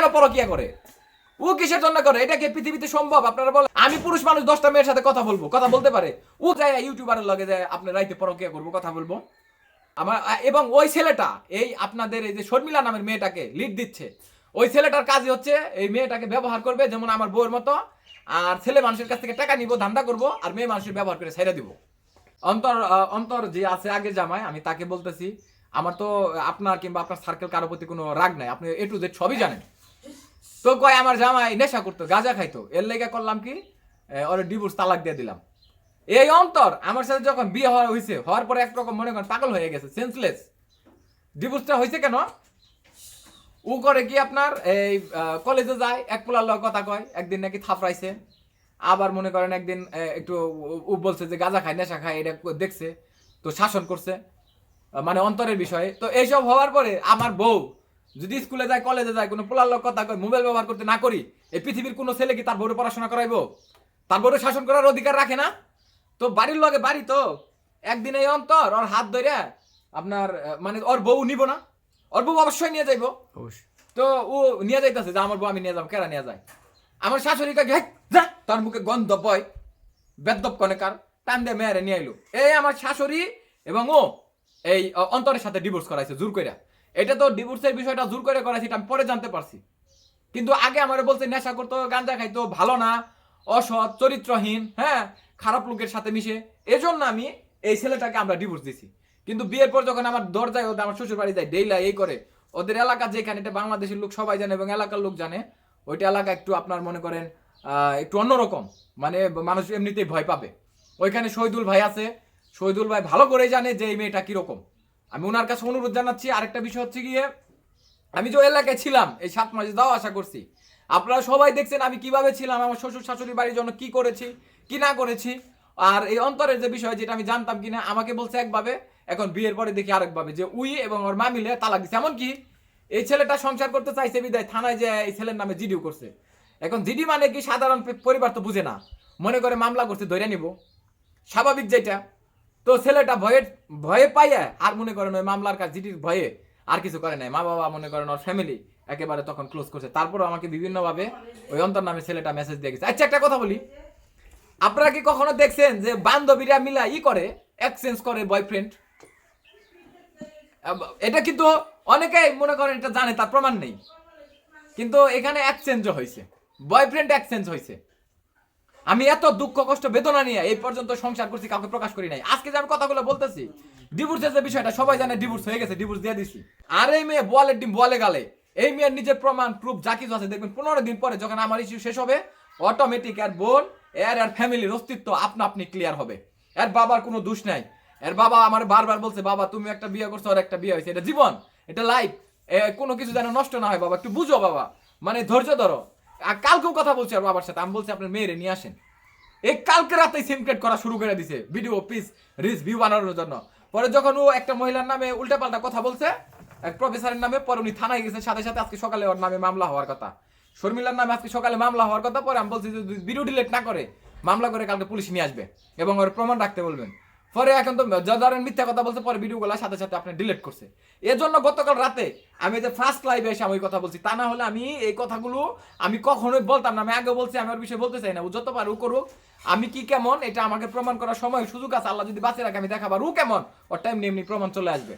কেন পরকিয়া করে? ও কিসের জন্য করে? এটা কি পৃথিবীতে সম্ভব? আপনারা বলেন। আমি পুরুষ মানুষ, দশটা মেয়ের সাথে কথা বলব। কথা বলতে পারে। ও যায় ইউটিউবারের লগে যায়, আপনার রাইতে পরকিয়া করব, কথা বলব। আমার, এবং ওই ছেলেটা, এই আপনাদের এই যে শর্মিলা নামের মেয়েটাকে লিড দিচ্ছে। ওই ছেলেটার কাজই হচ্ছে, এই মেয়েটাকে ব্যবহার করবে, যেমন আমার বউয়ের মতো, আর ছেলে মানুষের কাছ থেকে টাকা নিব, ধান্দা করব, আর মেয়ে মানুষের ব্যবহার করে ছেড়ে দিব। অন্তর অন্তর যে আছে আগে জামায় আমি তাকে বলতেছি, আমার তো আপনার কিংবা আপনার সার্কেল কারও প্রতি কোনো রাগ নাই। আপনি এ টু জেড সবই জানেন। তো কয়, আমার জামাই নেশা করতো গাঁজা খাইতো। এর লেগে করলাম কি? ওরে ডিভোর্স তালাক দিয়ে দিলাম। এই অন্তর, আমার সাথে যখন বিয়ে হওয়া হয়েছে হওয়ার পরে একরকম মনে করেন পাগল হয়ে গেছে সেন্সলেস ডিভোর্সটা হয়েছে কেন? ও করে কি আপনার, এই কলেজে যায়, এক পোলার লগ কথা কয়, একদিন নাকি থাপড়াইছে আবার মনে করেন একদিন একটু ও বলছে যে গাঁজা খায়, নেশা খায়, এটা দেখছে, তো শাসন করছে মানে অন্তরের বিষয়ে। তো এইসব হওয়ার পরে আমার বউ যদি স্কুলে যায় কলেজে যায় কোনো পোলার লোক কথা মোবাইল ব্যবহার করতে না করি এই পৃথিবীর কোনো ছেলে কি তার বউরে পড়াশোনা করাইবো? তার বউরে শাসন করার অধিকার রাখে না? তো বাড়ির লগে বাড়ি তো একদিন এই অন্তর ওর হাত ধরে আপনার মানে ওর বউ নিব না ওর বউ অবশ্যই নিয়ে যাইবো। তো ও নিয়ে যাইতেছে যে আমার বউ আমি নিয়ে যাব কেরা নিয়ে যায়? আমার শাশুড়ি কাকে "হেই, যা তার মুখে গন্ধ বয় বেদব কনেকার টান দিয়ে মেয়েরে নিয়ে আইলো। এই আমার শাশুড়ি এবং ও এই অন্তরের সাথে ডিভোর্স করাইছে জোর করে এটা তো ডিভোর্সের বিষয়টা জোর করে করাইছে, এটা আমি পরে জানতে পারছি। কিন্তু আগে আমার বলছে, নেশা করতো গাঞ্জা খাইতো, ভালো না, অসৎ, চরিত্রহীন হ্যাঁ খারাপ লোকের সাথে মিশে। এজন্য আমি এই ছেলেটাকে আমরা ডিভোর্স দিছি। কিন্তু বিয়ের পর যখন আমার দরজায় ওদের, আমার শ্বশুর বাড়ি যায়, ডেইলা এই করে, ওদের এলাকা যেখানে, এটা বাংলাদেশের লোক সবাই জানে এবং এলাকার লোক জানে, ওইটা এলাকা একটু আপনার মনে করেন একটু অন্যরকম। মানে মানুষ এমনিতেই ভয় পাবে। ওইখানে শহীদুল ভাই আছে, শহীদুল ভাই ভালো করেই জানে যে এই মেয়েটা কীরকম। আমি ওনার কাছে অনুরোধ জানাচ্ছি, আরেকটা বিষয় হচ্ছে গিয়ে, আমি যে এলাকায় ছিলাম, এই সাত মাসে যাওয়া আশা করছি। আপনারা সবাই দেখছেন আমি কীভাবে ছিলাম, আমার শ্বশুর শাশুড়ি বাড়ির জন্য কি করেছি, কি না করেছি। আর এই অন্তরের যে বিষয়, যেটা আমি জানতাম কিনা, আমাকে বলছে একভাবে, এখন বিয়ের পরে দেখি আরেকভাবে, যে উই এবং ওর মা মিলে তালাক দিচ্ছে এমনকি এই ছেলেটা সংসার করতে চাইছে বিদায়, থানায় যে এই ছেলের নামে জিডিও করছে। এখন জিডি মানে কি? সাধারণ পরিবার তো বুঝে না। মনে করে মামলা করছে ধরে নিব। স্বাভাবিক যেটা। তো ছেলেটা ভয়ে ভয়ে পাইয়া আর মনে করেন ওই মামলার কাজ জিডির ভয়ে। আর কিছু করে নাই। মা বাবা মনে করেন ওর ফ্যামিলি একেবারে তখন ক্লোজ করছে। তারপরও আমাকে বিভিন্নভাবে ওই অন্তর নামে ছেলেটা মেসেজ দিয়ে গেছে। আচ্ছা একটা কথা বলি। আপনারা কি কখনো দেখছেন যে বান্ধবীরা মিলা ই করে এক্সচেঞ্জ করে বয়ফ্রেন্ড এটা কিন্তু অনেকেই মনে করেন এটা জানে, তার প্রমাণ নেই। কিন্তু এখানে এক্সচেঞ্জও হয়েছে। বয়ফ্রেন্ড এক্সচেঞ্জ হয়েছে। আমি এত দুঃখ, কষ্ট, বেদনা নিয়ে এই পর্যন্ত সংসার করছি, কাউকে প্রকাশ করি নাই। আজকে যে আমি কথাগুলো বলতেছি ডিভোর্সের যে বিষয়টা, সবাই জানে ডিভোর্স হয়ে গেছে ডিভোর্স দিয়ে দিছি। আর এই মেয়ে বলের ডিম বলে গালে, এই মেয়ের নিজের প্রমাণ প্রুফ যা কিছু আছে, দেখবেন পনেরো দিন পরে যখন আমার ইস্যু শেষ হবে অটোমেটিক এর বোন, এর আর ফ্যামিলির অস্তিত্ব আপনা আপনি ক্লিয়ার হবে। এর বাবার কোনো দোষ নাই। এর বাবা আমার বারবার বলছে, বাবা, তুমি একটা বিয়ে করছ আর একটা বিয়ে হয়েছে। এটা জীবন, এটা লাইফ কোনো কিছু যেন নষ্ট না হয়, বাবা, একটু বুঝো, বাবা। মানে ধৈর্য ধরো। কালকেও কথা বলছি আর বাবার সাথে। আমি বলছি, আপনার মেয়েরে নিয়ে আসেন। এই কালকে রাতে সিম সিমক্রেট করা শুরু করে দিছে ভিডিও পিস রিস ভিউ বানানোর জন্য। পরে যখন ও একটা মহিলার নামে উল্টাপাল্টা কথা বলছে, এক প্রফেসরের নামে, পরে উনি থানায় গেছে, সাথে সাথে আজকে সকালে ওর নামে মামলা হওয়ার কথা। শর্মিলার নামে আজকে সকালে মামলা হওয়ার কথা, পরে আমি বলছি যদি ভিডিও ডিলেট না করে, মামলা করে কালকে পুলিশ নিয়ে আসবে এবং ওর প্রমাণ রাখতে বলবেন। পরে এখন তো ধরেন মিথ্যা কথা বলছে পরে ভিডিওগুলো সাথে সাথে আপনি ডিলিট করছে। এজন্য গতকাল রাতে আমি যে ফার্স্ট লাইভে এসে আমি কথা বলছি। তা না হলে আমি এই কথাগুলো আমি কখনোই বলতাম না। আমি আগে বলছি, আমি ওর বিষয়ে বলতে চাই না। ও যত পারে ও করুক। আমি কি কেমন, এটা আমাকে প্রমাণ করার সময় সুযোগ আছে। আল্লাহ যদি বাঁচিয়ে রাখে, আমি দেখাবার। ও কেমন? ওর টাইম নিয়ে এমনি প্রমাণ চলে আসবে।